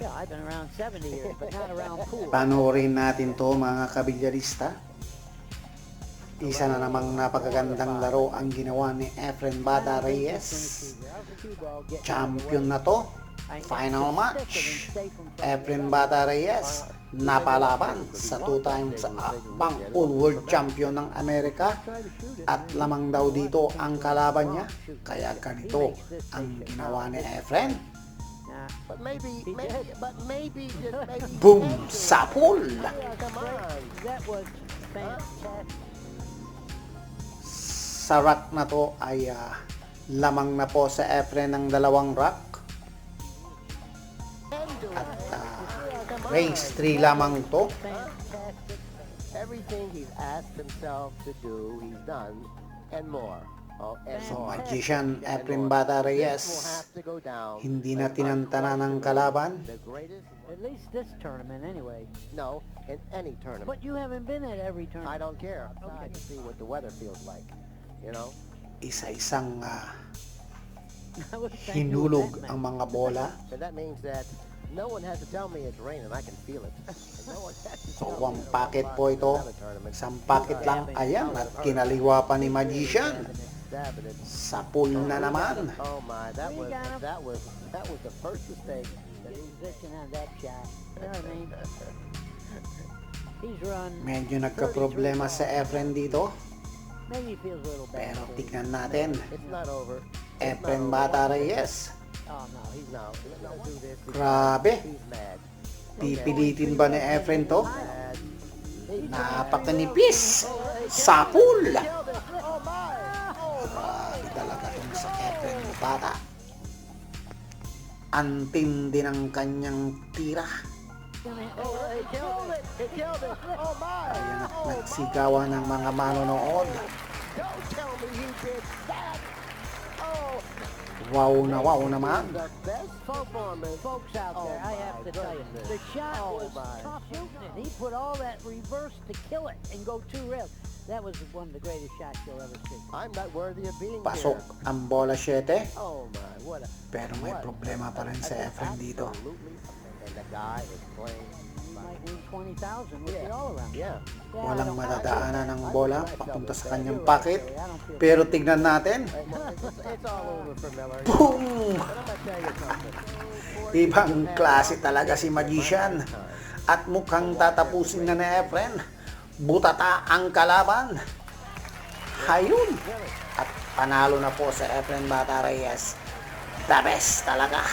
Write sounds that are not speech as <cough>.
Yeah, I've been around 70 years, but not around pool. Panoorin natin to mga kabilyarista. Isa na namang napakagandang laro ang ginawa ni Efren Bata Reyes. Champion na to. Final match. Efren Bata Reyes napalaban sa two times bang all world champion ng Amerika at lamang daw dito ang kalaban niya kaya ganito ang ginawa ni Efren But maybe, maybe, but maybe, just <laughs> maybe. boom sapul Yeah, come on. That was fantastic. sa rack na to ay ah, lamang na po sa Efren ng dalawang rack at on. race 3 lamang to. Everything he's asked himself to do, he's done, and more. Oh, so magician Efren. Bata Reyes hindi na tinantana ng kalaban? At least this tournament, anyway. No, in any tournament. But you haven't been at every I tournament. don't care. I Okay. can see what the weather feels like. You know? isa-isang <laughs> I you hinulog ang mga bola And that means that no one has to tell me it's raining. I can feel it. <laughs> No So, one packet po ito. isang packet lang ayan at kinaliwa pa ni magician Stabbing it. sa pool na naman Oh my, that was that was that was the first mistake. that he- Musician on that shot. You know what I mean? <laughs> He's run. medyo nagka-problema sa Efren dito Maybe he feels a little bad. pero tignan natin It's not over. It's Efren. Bata Reyes Oh no, he's No, he's not do this. because Grabe. He's mad. pipilitin ba ni Efren to napakanipis sa pool it. He killed it. Oh my. ayan at nagsigawan ng mga manonood. Oh. wow na wow naman The Oh, the shot was tough shooting. He put all that reverse to kill it and go two rails. That was one of the greatest shots you'll ever see. I'm not worthy of being pasok here. ang bola 7 Oh my, what a pero may what problema pa rin sa Efren dito. And the guy is playing. You might win 20,000 with Yeah. it all around. Yeah. Yeah, I walang madadaanan ng bola papunta sa kanyang pocket pero tignan natin boom ibang klase talaga si magician at mukhang tatapusin na ni Efren butata ang kalaban. Hayun at panalo na po sa Efren Bata Reyes the best talaga